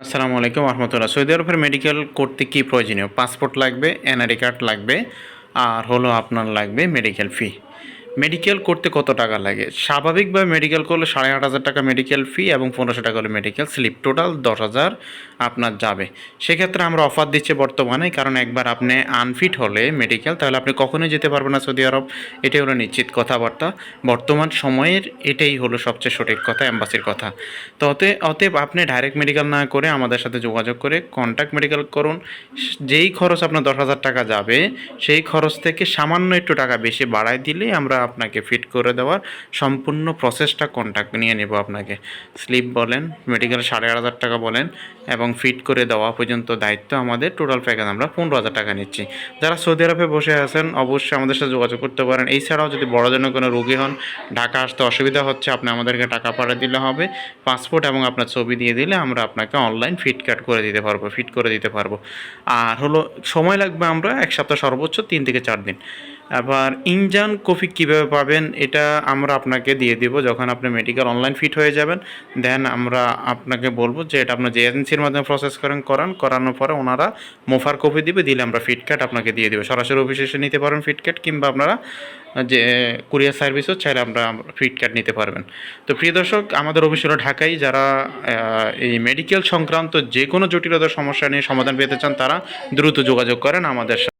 আসসালামু আলাইকুম রহমতুল্লাহ সৌদি আরবের মেডিকেল করতে কী প্রয়োজনীয়? পাসপোর্ট লাগবে এনআরই কার্ড লাগবে, আর হলো আপনার লাগবে মেডিকেল ফি মেডিকেল করতে কত টাকা লাগে? স্বাভাবিকভাবে মেডিকেল করলে সাড়ে আট হাজার টাকা মেডিকেল ফি এবং পনেরোশো টাকা হলো মেডিকেল স্লিপ টোটাল দশ হাজার আপনার যাবে। সেক্ষেত্রে আমরা অফার দিচ্ছি বর্তমানে, কারণ একবার আপনি আনফিট হলে মেডিকেল তাহলে আপনি কখনোই যেতে পারবেন না সৌদি আরব। এটাই হলো নিশ্চিত কথাবার্তা। বর্তমান সময়ের এটাই হলো সবচেয়ে সঠিক কথা অ্যাম্বাসির কথা। তো অতএ অতএব আপনি ডাইরেক্ট মেডিকেল না করে আমাদের সাথে যোগাযোগ করে কন্ট্যাক্ট মেডিকেল করুন। যেই খরচ আপনার দশ হাজার টাকা যাবে, সেই খরচ থেকে সামান্য একটু টাকা বেশি বাড়ায় দিলেই আমরা আপনাকে ফিট করে দেওয়ার সম্পূর্ণ প্রসেসটা কন্ট্যাক্ট নিয়ে নেব আপনাকে। স্লিপ বলেন মেডিকেল সাড়ে আট হাজার টাকা বলেন এবং ফিট করে দেওয়া পর্যন্ত দায়িত্ব আমাদের টোটাল প্যাকেজ আমরা পনেরো হাজার টাকা নিচ্ছি। যারা সৌদি আরবে বসে আছেন, অবশ্যই আমাদের সাথে যোগাযোগ করতে পারেন। এছাড়াও যদি বড়জনের কোনো রোগী হন, ঢাকা আসতে অসুবিধা হচ্ছে, আপনি আমাদেরকে টাকা পাঠিয়ে দিলে হবে পাসপোর্ট এবং আপনার ছবি দিয়ে দিলে আমরা আপনাকে অনলাইন ফিট কাট করে দিতে পারব ফিট করে দিতে পারব। আর হলো, সময় লাগবে আমরা এক সপ্তাহ সর্বোচ্চ তিন থেকে চার দিন। আবার ইনজান কফি কীভাবে পাবেন, এটা আমরা আপনাকে দিয়ে দিব যখন আপনি মেডিকেল অনলাইন ফিট হয়ে যাবেন। দেন আমরা আপনাকে বলব যে এটা আপনার যে এজেন্সির মাধ্যমে প্রসেস করেন, করান, করানোর পরে ওনারা মোফার কপি দিবে, দিলে আমরা ফিট কাট আপনাকে দিয়ে দেবো। সরাসরি অফিসে এসে নিতে পারেন ফিট কাট কিংবা আপনারা যে কুরিয়ার সার্ভিসও চাইলে আমরা ফিট কাট নিতে পারবেন। তো প্রিয় দর্শক, আমাদের অফিস হলো ঢাকায় যারা এই মেডিকেল সংক্রান্ত যে কোনো জটিলতার সমস্যা নিয়ে সমাধান পেতে চান, তারা দ্রুত যোগাযোগ করেন আমাদের সাথে